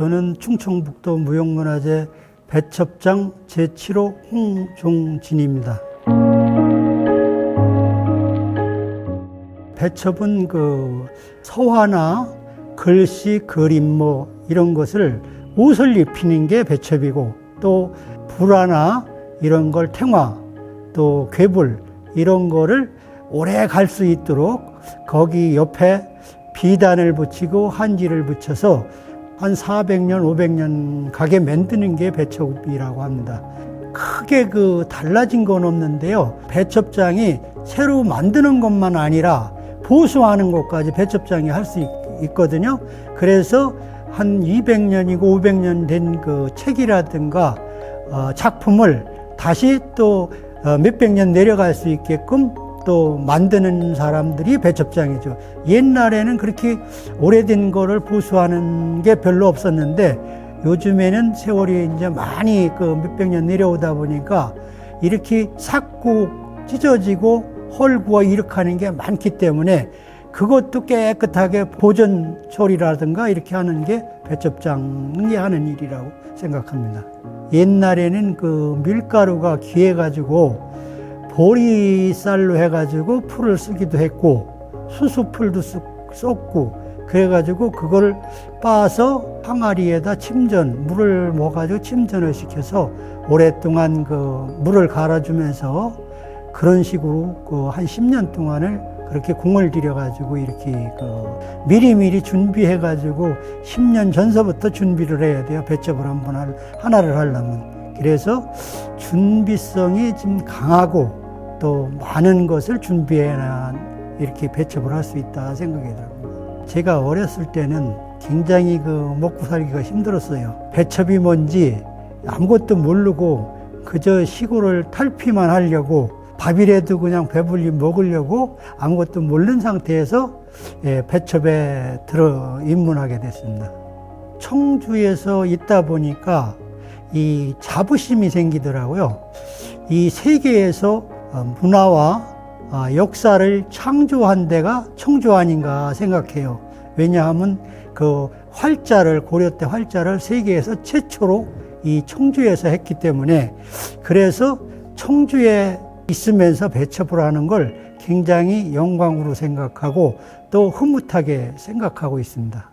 저는 충청북도 무형문화재 배첩장 제7호 홍종진입니다. 배첩은 그 서화나 글씨, 그림 뭐 이런 것을 옷을 입히는 게 배첩이고 또 불화나 이런 걸 탱화 또 괴불 이런 거를 오래 갈 수 있도록 거기 옆에 비단을 붙이고 한지를 붙여서 한 400년, 500년 가게 만드는 게 배첩이라고 합니다. 크게 그 달라진 건 없는데요. 배첩장이 새로 만드는 것만 아니라 보수하는 것까지 배첩장이 할 수 있거든요. 그래서 한 200년이고 500년 된 그 책이라든가 어, 작품을 다시 또 어, 몇백 년 내려갈 수 있게끔 또 만드는 사람들이 배첩장이죠. 옛날에는 그렇게 오래된 거를 보수하는 게 별로 없었는데 요즘에는 세월이 이제 많이 그 몇백 년 내려오다 보니까 이렇게 삭고 찢어지고 헐고 이렇게 하는 게 많기 때문에 그것도 깨끗하게 보존 처리라든가 이렇게 하는 게 배첩장이 하는 일이라고 생각합니다. 옛날에는 그 밀가루가 귀해 가지고 보리쌀로 해가지고 풀을 쓰기도 했고 수수풀도 쓰- 썼고 그래가지고 그걸 빻아서 항아리에다 침전 물을 먹어가지고 침전을 시켜서 오랫동안 그 물을 갈아주면서 그런 식으로 그 한 10년 동안을 그렇게 공을 들여가지고 이렇게 그 미리미리 준비해가지고 10년 전서부터 준비를 해야 돼요. 배첩을 한 번 할, 하나를 하려면. 그래서 준비성이 좀 강하고 또 많은 것을 준비해야 이렇게 배첩을 할 수 있다 생각이 들어요. 제가 어렸을 때는 굉장히 그 먹고 살기가 힘들었어요. 배첩이 뭔지 아무것도 모르고 그저 시골을 탈피만 하려고 밥이라도 그냥 배불리 먹으려고 아무것도 모르는 상태에서 예, 배첩에 들어 입문하게 됐습니다. 청주에서 있다 보니까 이 자부심이 생기더라고요. 이 세계에서 어, 문화와 아, 역사를 창조한 데가 청주 아닌가 생각해요. 왜냐하면 그 활자를 고려 때 활자를 세계에서 최초로 이 청주에서 했기 때문에 그래서 청주에 있으면서 배첩을 하는 걸 굉장히 영광으로 생각하고 또 흐뭇하게 생각하고 있습니다.